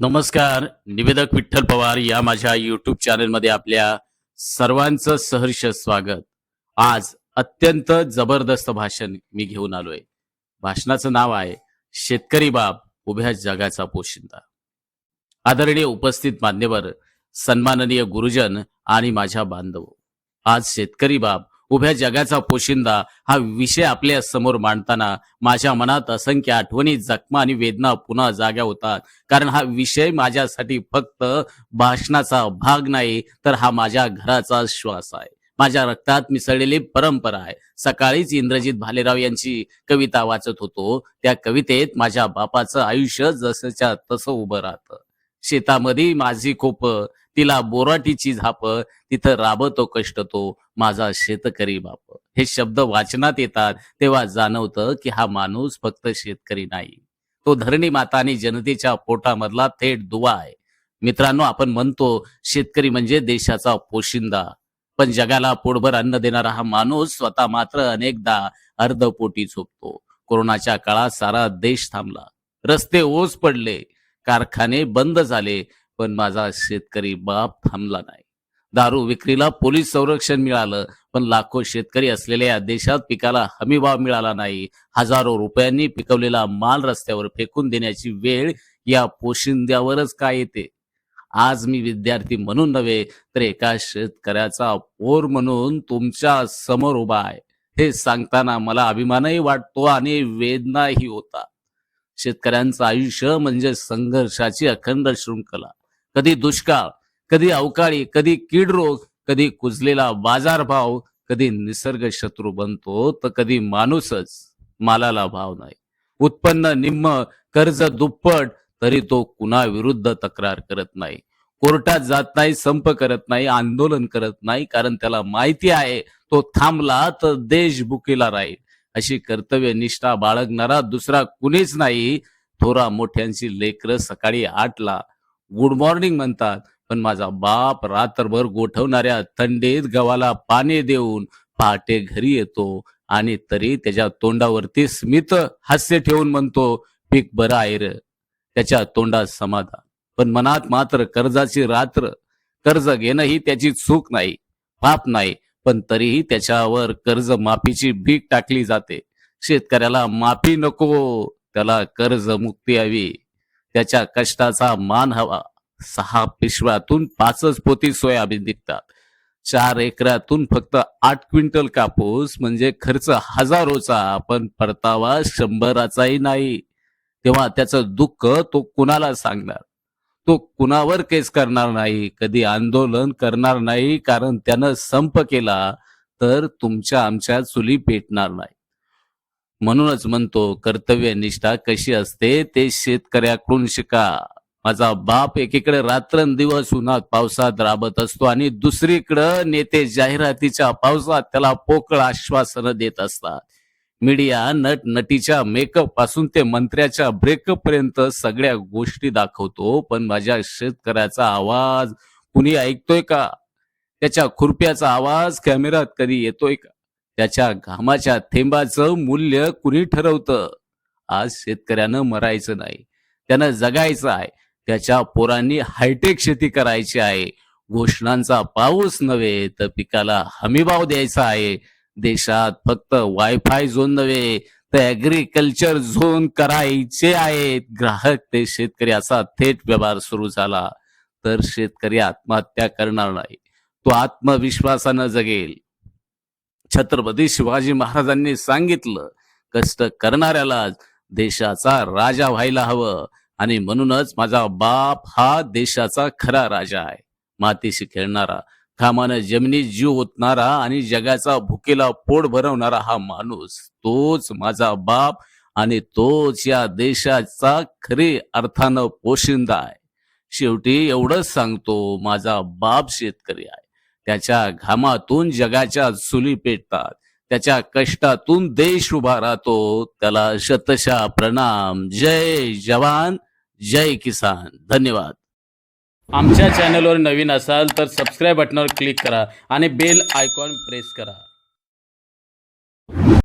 नमस्कार निवेदक विठ्ठल पवार या माझ्या युट्यूब चॅनलमध्ये आपल्या सर्वांचं सहर्ष स्वागत. आज अत्यंत जबरदस्त भाषण मी घेऊन आलोय. भाषणाचं नाव आहे शेतकरी बाब उभ्या जगाचा पोशिंदा. आदरणीय उपस्थित मान्यवर सन्माननीय गुरुजन आणि माझ्या बांधव. आज शेतकरी बाब उभ्या जगाचा पोशिंदा हा विषय आपल्यासमोर मांडताना माझ्या मनात असंख्य आठवणी जखमा आणि वेदना पुन्हा जाग्या होतात. कारण हा विषय माझ्यासाठी फक्त भाषणाचा भाग नाही तर हा माझ्या घराचा श्वास आहे. माझ्या रक्तात मिसळलेली परंपरा आहे. सकाळीच इंद्रजित भालेराव यांची कविता वाचत होतो. त्या कवितेत माझ्या बापाचं आयुष्य जसंच्या तसं उभं राहतं. शेतामध्ये माझी खोप तिला बोराटीची झाप तिथं राबतो कष्ट तो. माझा शेतकरी बाप. हे शब्द वाचनात येतात तेव्हा जाणवतं की हा माणूस फक्त शेतकरी नाही. तो धरणी माता आणि जनतेच्या पोटामधला थेट दुवा आहे. मित्रांनो आपण म्हणतो शेतकरी म्हणजे देशाचा पोशिंदा. पण जगाला पोटभर अन्न देणारा हा माणूस स्वतः मात्र अनेकदा अर्धपोटी झोपतो. कोरोनाच्या काळात सारा देश थांबला. रस्ते ओस पडले कारखाने बंद झाले पण माझा शेतकरी बाप थांबला नाही. दारू विक्रीला पोलीस संरक्षण मिळालं पण लाखो शेतकरी असलेल्या या देशात पिकाला हमीभाव मिळाला नाही. हजारो रुपयांनी पिकवलेला माल रस्त्यावर फेकून देण्याची वेळ या पोशिंद्यावरच काय येते? आज मी विद्यार्थी म्हणून नव्हे तर एका शेतकऱ्याचा पोर म्हणून तुमच्यासमोर उभा आहे. हे सांगताना मला अभिमानही वाटतो आणि वेदनाही होता. शेतकऱ्यांचं आयुष्य म्हणजे संघर्षाची अखंड शृंखला. कधी दुष्काळ कधी अवकाळी कधी कीड रोग कधी कुजलेला बाजारभाव कधी निसर्ग शत्रू बनतो तर कधी माणूसच मालाला भाव नाही. उत्पन्न निम्म कर्ज दुप्पट तरी तो कुणाविरुद्ध तक्रार करत नाही. कोर्टात जात नाही संप करत नाही आंदोलन करत नाही कारण त्याला माहिती आहे तो थांबला तर देश भुकीला राहील. अशी कर्तव्य निष्ठा बाळगणारा दुसरा कुणीच नाही. थोरा मोठ्यांची लेकरं सकाळी आठला गुड मॉर्निंग म्हणतात. पण माझा बाप रात्रभर गोठवणाऱ्या थंडीत गव्हाला पाणी देऊन पहाटे घरी येतो आणि तरी त्याच्या तोंडावरती स्मित हास्य ठेवून म्हणतो पीक बरं आहे र. त्याच्या तोंडात समाधान. पण मनात मात्र कर्जाची रात्र. कर्ज घेणं ही त्याची चूक नाही पाप नाही पण तरीही त्याच्यावर कर्ज माफीची भीक टाकली जाते. शेतकऱ्याला माफी नको त्याला कर्ज मुक्ती हवी. त्याच्या कष्टाचा मान हवा. सहा पिशव्यातून पाचच पोती सोयाबीन निघतात. चार एकरातून फक्त आठ क्विंटल कापूस म्हणजे खर्च हजारोचा पण परतावा शंभराचाही नाही. तेव्हा त्याचं दुःख तो कुणाला सांगणार? तो कुणावर केस करणार नाही? कधी आंदोलन करणार नाही? कारण त्यानं संप केला तर तुमच्या आमच्या चुली पेटणार नाही. म्हणूनच म्हणतो कर्तव्य निष्ठा कशी असते ते शेतकऱ्याकडून शिका. माझा बाप एकीकडे रात्रंदिवस उन्हात पावसात राबत असतो आणि दुसरीकडं नेते जाहिरातीच्या पावसात त्याला पोकळ आश्वासनं देत असतात. मीडिया नट नटीच्या मेकअपपासून ते मंत्र्याच्या ब्रेकअप पर्यंत सगळ्या गोष्टी दाखवतो पण माझ्या शेतकऱ्याचा आवाज कुणी ऐकतोय का? त्याच्या खुरप्याचा आवाज कॅमेऱ्यात कधी येतोय का? त्याच्या घामाच्या थेंबाचं मूल्य कुणी ठरवतं? आज शेतकऱ्यानं मरायचं नाही. त्यानं जगायचं आहे. त्याच्या पोरांनी हायटेक शेती करायची आहे. घोषणांचा पाऊस नव्हे तर पिकाला हमीभाव द्यायचा आहे. देशात फक्त वायफाय झोन नव्हे तर ऍग्रिकल्चर झोन करायचे आहेत. ग्राहक ते शेतकरी असा थेट व्यवहार सुरू झाला. तर शेतकरी आत्महत्या करणार नाही. तो आत्मविश्वासानं जगेल. छत्रपती शिवाजी महाराजांनी सांगितलं कष्ट करणाऱ्यालाच देशाचा राजा व्हायला हवं. आणि म्हणूनच माझा बाप हा देशाचा खरा राजा आहे. मातीशी खेळणारा घामानं जमिनी जीव ओतणारा आणि जगाचा भुकेला पोट भरवणारा हा माणूस तोच माझा बाप आणि तोच या देशाचा खरे अर्थानं पोशिंदा आहे. शेवटी एवढंच सांगतो माझा बाप शेतकरी आहे. त्याच्या घामातून जगाच्या चुली पेटतात. त्याच्या कष्टातून देश उभा राहतो. त्याला शतशा प्रणाम. जय जवान. जय किसान धन्यवाद. आमच्या चॅनलवर नवीन असाल तर सबस्क्राईब बटनावर क्लिक करा आणि बेल आयकॉन प्रेस करा.